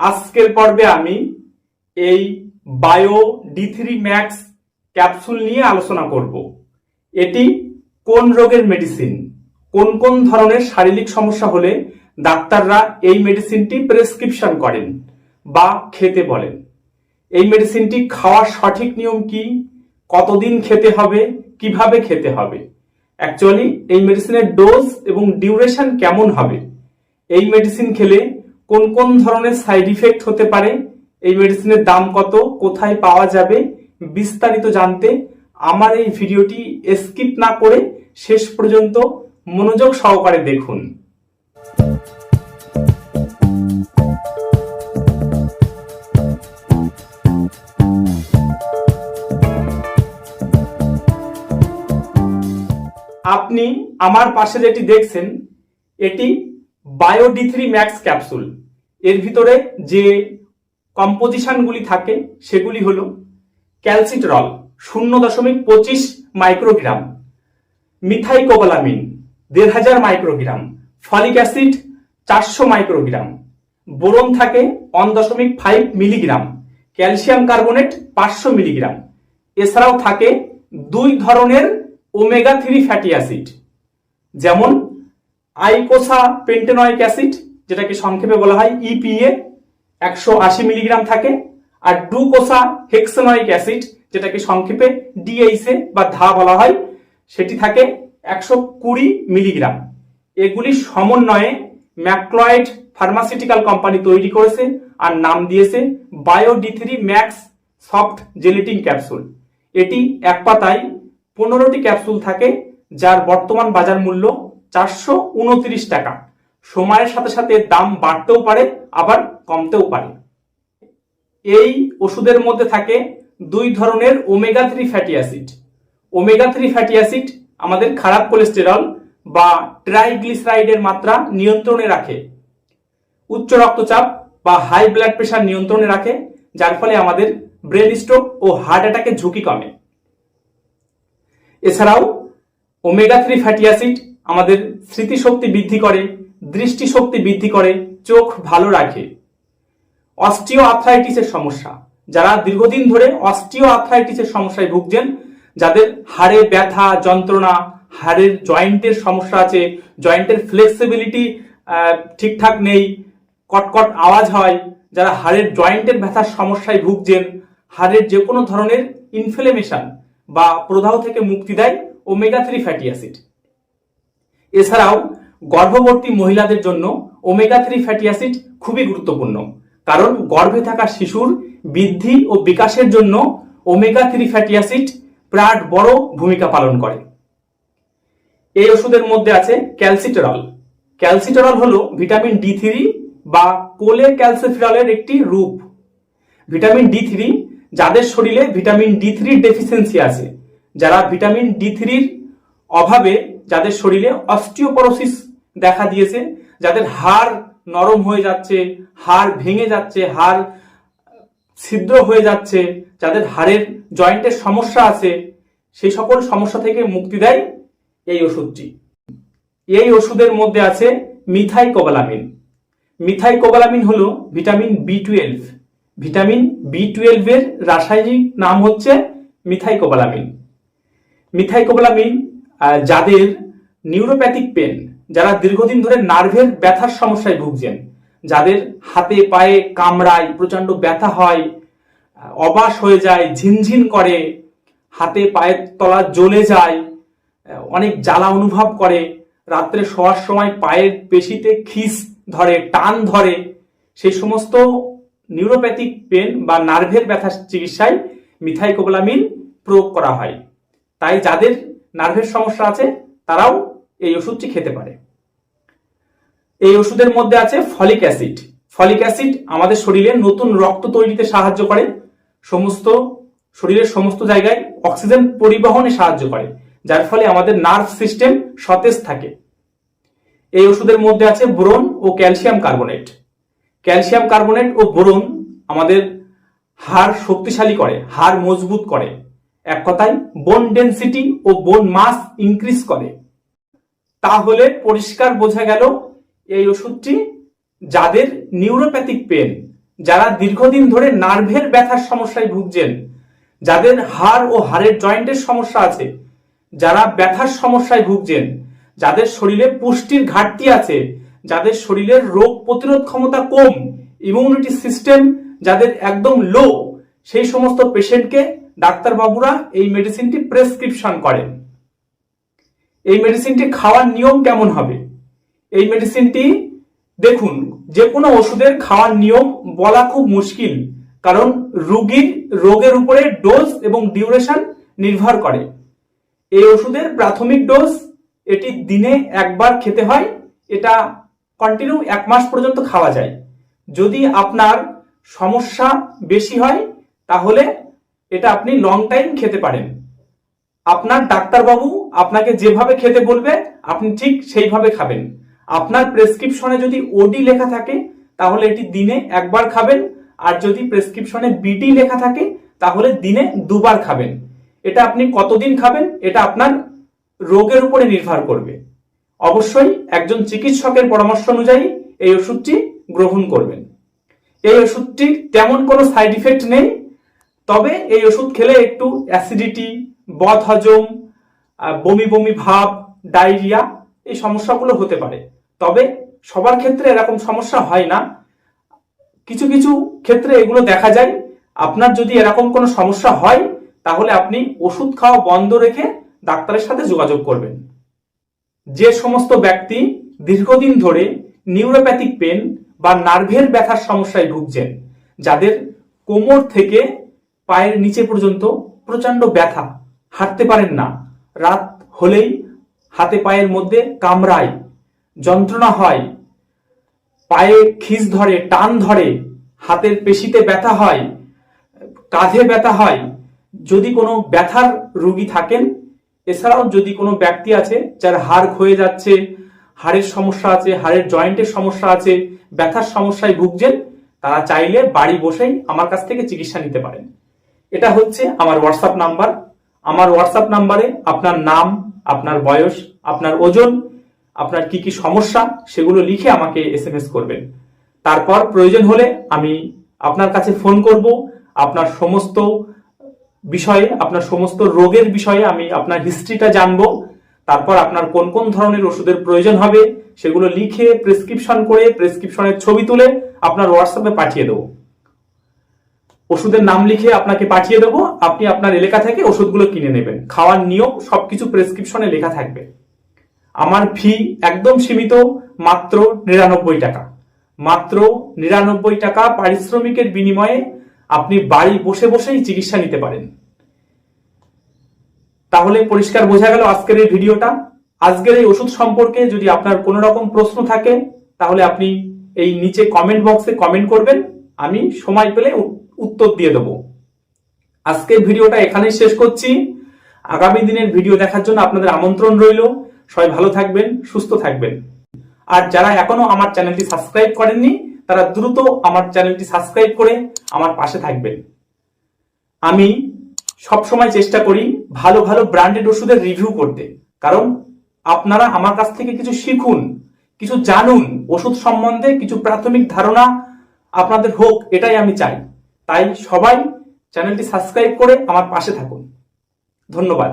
আজকের পর্বে আমি এই bio D three max capsule নিয়ে আলোচনা করব। এটি কোন রোগের মেডিসিন কোন কোন ধরনের শারীরিক সমস্যা হলে ডাক্তাররা এই মেডিসিনটি প্রেসক্রিপশন করেন বা খেতে বলেন? এই মেডিসিনটি খাওয়ার সঠিক নিয়ম কি? কতদিন খেতে হবে? কীভাবে খেতে হবে? অ্যাকচুয়ালি এই মেডিসিনের ডোজ এবং ডিউরেশন কেমন হবে? এই মেডিসিন খেলে কোন কোন ধরনের সাইড ইফেক্ট হতে পারে, এই মেডিসিনের দাম কত, কোথায় পাওয়া যাবে, বিস্তারিত জানতে আমার এই ভিডিওটি স্কিপ না করে শেষ পর্যন্ত মনোযোগ সহকারে দেখুন। আপনি আমার পাশে যেটি দেখছেন, এটি বায়োডি থ্রি ম্যাক্স ক্যাপসুল এর ভিতরে যে কম্পোজিশনগুলি থাকে, সেগুলি হলো ক্যালসিটরল শূন্য দশমিক পঁচিশ মাইক্রোগ্রাম মিথাইকোবালামিন দেড় হাজার মাইক্রোগ্রাম ফলিক অ্যাসিড চারশো মাইক্রোগ্রাম বোরন থাকে ওয়ান দশমিক ফাইভ মিলিগ্রাম ক্যালসিয়াম কার্বনেট পাঁচশো মিলিগ্রাম এছাড়াও থাকে দুই ধরনের ওমেগা থ্রি ফ্যাটি অ্যাসিড যেমন আইকোসা পেন্টেনয়িক অ্যাসিড, যেটাকে সংক্ষেপে বলা হয় E ইপিএ একশো আশি মিলিগ্রাম থাকে, আর ডুকোসা হেক্সানয়িক অ্যাসিড, যেটাকে সংক্ষেপে ডিএইসে বা ধা বলা হয়, সেটি থাকে একশো কুড়ি মিলিগ্রাম। এগুলি সমন্বয়ে ম্যাক্লয়েড ফার্মাসিউটিক্যাল কোম্পানি তৈরি করেছে আর নাম দিয়েছে bio D three max soft gelatin capsule. এটি এক পাতায় পনেরোটি ক্যাপসুল থাকে, যার বর্তমান বাজার মূল্য চারশো উনত্রিশ টাকা। সময়ের সাথে সাথে দাম বাড়তেও পারে, আবার কমতেও পারে। এই ওষুধের মধ্যে থাকে দুই ধরনের omega three fatty acid omega three fatty acid আমাদের খারাপ কোলেস্টেরল বা ট্রাইগ্লিসারাইডের মাত্রা নিয়ন্ত্রণে রাখে। উচ্চ রক্তচাপ বা হাই ব্লাড প্রেশার নিয়ন্ত্রণে রাখে, যার ফলে আমাদের ব্রেন স্ট্রোক ও হার্ট অ্যাটাকের ঝুঁকি কমে। এছাড়াও ওমেগা থ্রি ফ্যাটি অ্যাসিড আমাদের স্মৃতিশক্তি বৃদ্ধি করে, দৃষ্টিশক্তি বৃদ্ধি করে, চোখ ভালো রাখে। অস্টিও আর্থ্রাইটিসের সমস্যা। যারা দীর্ঘদিন ধরে অস্টিও আর্থ্রাইটিসের সমস্যায় ভুগছেন, যাদের হাড়ে ব্যথা, যন্ত্রণা, হাড়ের জয়েন্টের সমস্যা আছে, জয়েন্টের ফ্লেক্সিবিলিটি ঠিকঠাক নেই, কটকট আওয়াজ হয়, যারা হাড়ের জয়েন্টের ব্যথার সমস্যায় ভুগছেন, হাড়ের যে কোনো ধরনের ইনফ্লেমেশন বা প্রদাহ থেকে মুক্তি দেয় ওমেগা থ্রি ফ্যাটি অ্যাসিড এছাড়াও গর্ভবতী মহিলাদের জন্য ওমেগা থ্রি ফ্যাটি অ্যাসিড খুবই গুরুত্বপূর্ণ, কারণ গর্ভে থাকা শিশুর বৃদ্ধি ও বিকাশের জন্য ওমেগা থ্রি ফ্যাটি অ্যাসিড বিরাট বড় ভূমিকা পালন করে। এই ওষুধের মধ্যে আছে ক্যালসিটেরল ক্যালসিটেরল হলো ভিটামিন ডি থ্রি বা কোলে ক্যালসিফিরলের একটি রূপ। ভিটামিন ডি থ্রি যাদের শরীরে ভিটামিন ডি থ্রির ডেফিসিয়েন্সি আছে, যারা ভিটামিন ডি থ্রির অভাবে যাদের শরীরে অস্টিওপরোসিস দেখা দিয়েছে যাদের হাড় নরম হয়ে যাচ্ছে হাড় ভেঙে যাচ্ছে হাড় ছিদ্র হয়ে যাচ্ছে যাদের হাড়ের জয়েন্টের সমস্যা আছে সেই সকল সমস্যা থেকে মুক্তি দেয় এই ওষুধটি। এই ওষুধের মধ্যে আছে মিথাই কোবালামিন মিথাইকোবালামিন। মিথাইকোবালামিন হলো vitamin B twelve. Vitamin B টুয়েলভের রাসায়নিক নাম হচ্ছে মিথাইকোবালামিন। মিথাইকোবালামিন আহ, যাদের নিউরোপ্যাথিক পেন যারা দীর্ঘদিন ধরে নার্ভের ব্যথার সমস্যায় ভুগছেন, যাদের হাতে পায়ে কামড়ায় প্রচণ্ড ব্যথা হয় অবাস হয়ে যায়, ঝিনঝিন করে, হাতে পায়ের তলা জ্বলে যায় অনেক জ্বালা অনুভব করে, রাত্রে শোয়ার সময় পায়ের পেশিতে খিস ধরে, টান ধরে, সেই সমস্ত নিউরোপ্যাথিক পেন বা নার্ভের ব্যথার চিকিৎসায় মিথাইকোবালামিন প্রয়োগ করা হয়। তাই যাদের নার্ভের সমস্যা আছে, তারাও এই ওষুধটি খেতে পারে। এই ওষুধের মধ্যে আছে ফলিক অ্যাসিড। ফলিক অ্যাসিড আমাদের শরীরে নতুন রক্ত তৈরিতে সাহায্য করে। সমস্ত শরীরের সমস্ত জায়গায় অক্সিজেন পরিবহনে সাহায্য করে, যার ফলে আমাদের নার্ভ সিস্টেম সতেজ থাকে। এই ওষুধের মধ্যে আছে বোরন ও ক্যালসিয়াম কার্বোনেট। ক্যালসিয়াম কার্বোনেট ও বোরন আমাদের হাড় শক্তিশালী করে, হাড় মজবুত করে। এক কথায় বোন ডেন্সিটি ও বোন মাস ইনক্রিজ করে। তাহলে পরিষ্কার বোঝা গেল এই ওষুধটি যাদের নিউরোপ্যাথিক পেন যারা দীর্ঘদিন ধরে নার্ভের ব্যথার সমস্যায় ভুগছেন, যাদের হাড় ও হাড়ের জয়েন্টের সমস্যা আছে, যারা ব্যথার সমস্যায় ভুগছেন, যাদের শরীরে পুষ্টির ঘাটতি আছে, যাদের শরীরের রোগ প্রতিরোধ ক্ষমতা কম ইমিউনিটি সিস্টেম যাদের একদম লো সেই সমস্ত পেশেন্টকে ডাক্তারবাবুরা এই মেডিসিনটি প্রেসক্রিপশন করেন। এই মেডিসিনটি খাওয়ার নিয়ম কেমন হবে? এই মেডিসিনটি দেখুন যে কোনো ওষুধের খাওয়ার নিয়ম বলা খুব মুশকিল, কারণ রোগীর রোগের উপরে ডোজ এবং ডিউরেশন নির্ভর করে। এই ওষুধের প্রাথমিক ডোজ এটি দিনে একবার খেতে হয়, এটা কন্টিনিউ এক মাস পর্যন্ত খাওয়া যায়। যদি আপনার সমস্যা বেশি হয়, তাহলে এটা আপনি লং টাইম খেতে পারেন। আপনার ডাক্তারবাবু আপনাকে যেভাবে খেতে বলবে, আপনি ঠিক সেইভাবে খাবেন। আপনার প্রেসক্রিপশনে যদি ওডি লেখা থাকে, তাহলে এটি দিনে একবার খাবেন। আর যদি প্রেসক্রিপশনে বিডি লেখা থাকে, তাহলে দিনে দুবার খাবেন। এটা আপনি কতদিন খাবেন, এটা আপনার রোগের উপরে নির্ভর করবে। অবশ্যই একজন চিকিৎসকের পরামর্শ অনুযায়ী এই ওষুধটি গ্রহণ করবেন। এই ওষুধটির তেমন কোনো সাইড ইফেক্ট নেই। তবে এই ওষুধ খেলে একটু অ্যাসিডিটি বদ হজম বমি বমি ভাব ডায়রিয়া এই সমস্যাগুলো হতে পারে। তবে সবার ক্ষেত্রে এরকম সমস্যা হয় না। কিছু কিছু ক্ষেত্রে এগুলো দেখা যায়। আপনার যদি এরকম কোনো সমস্যা হয়, তাহলে আপনি ওষুধ খাওয়া বন্ধ রেখে ডাক্তারের সাথে যোগাযোগ করবেন। যে সমস্ত ব্যক্তি দীর্ঘদিন ধরে নিউরোপ্যাথিক পেন বা নার্ভের ব্যথার সমস্যায় ভুগছেন, যাদের কোমর থেকে পায়ের নিচে পর্যন্ত প্রচণ্ড ব্যথা। হাঁটতে পারেন না। রাত হলেই হাতে পায়ের মধ্যে কামড়ায়। যন্ত্রণা হয়। পায়ে খিস ধরে, টান ধরে। হাতের পেশিতে ব্যথা হয়। কাঁধে ব্যথা হয়। যদি কোনো ব্যথার রোগী থাকেন, এছাড়াও যদি কোনো ব্যক্তি আছে যার হাড় ক্ষয়ে যাচ্ছে, হাড়ের সমস্যা আছে, হাড়ের জয়েন্টের সমস্যা আছে, ব্যথার সমস্যায় ভুগছেন, তারা চাইলে বাড়ি বসেই আমার কাছ থেকে চিকিৎসা নিতে পারেন। এটা হচ্ছে আমার হোয়াটসঅ্যাপ নাম্বার আমার হোয়াটসঅ্যাপ নাম্বারে আপনার নাম, আপনার বয়স, আপনার ওজন, আপনার কি কি সমস্যা, সেগুলো লিখে আমাকে এস করবেন। তারপর প্রয়োজন হলে আমি আপনার কাছে ফোন করব। আপনার সমস্ত বিষয়ে, আপনার সমস্ত রোগের বিষয়ে আমি আপনার হিস্ট্রিটা জানব। তারপর আপনার কোন কোন ধরনের ওষুধের প্রয়োজন হবে, সেগুলো লিখে প্রেসক্রিপশন করে প্রেসক্রিপশনের ছবি তুলে আপনার হোয়াটসঅ্যাপে পাঠিয়ে দেবো। ওষুধের নাম লিখে আপনাকে পাঠিয়ে দেবো। আপনি আপনার এলাকা থেকে ওষুধগুলো কিনে নেবেন। খাওয়ার নিয়ম, সবকিছু প্রেসক্রিপশনে লেখা থাকবে। আমার ফি একদম সীমিত, মাত্র নিরানব্বই টাকা। মাত্র নিরানব্বই টাকা পারিশ্রমিকের বিনিময়ে আপনি বাড়ি বসে বসেই চিকিৎসা নিতে পারেন। তাহলে পরিষ্কার বোঝা গেল আজকের এই ভিডিওটা। আজকের এই ওষুধ সম্পর্কে যদি আপনার কোনো রকম প্রশ্ন থাকে, তাহলে আপনি এই নিচে কমেন্ট বক্সে কমেন্ট করবেন। আমি সময় পেলে উত্তর দিয়ে দেবো। আজকের ভিডিওটা এখানেই শেষ করছি। আগামী দিনের ভিডিও দেখার জন্য আপনাদের আমন্ত্রণ রইল। সবাই ভালো থাকবেন, সুস্থ থাকবেন। আর যারা এখনও আমার চ্যানেলটি সাবস্ক্রাইব করেননি, তারা দ্রুত আমার চ্যানেলটি সাবস্ক্রাইব করে আমার পাশে থাকবেন। আমি সব সময় চেষ্টা করি ভালো ভালো ব্র্যান্ডেড ওষুধের রিভিউ করতে। কারণ আপনারা আমার কাছ থেকে কিছু শিখুন, কিছু জানুন। ওষুধ সম্বন্ধে কিছু প্রাথমিক ধারণা আপনাদের হোক, এটাই আমি চাই। তাই সবাই চ্যানেলটি সাবস্ক্রাইব করে আমার পাশে থাকুন। ধন্যবাদ।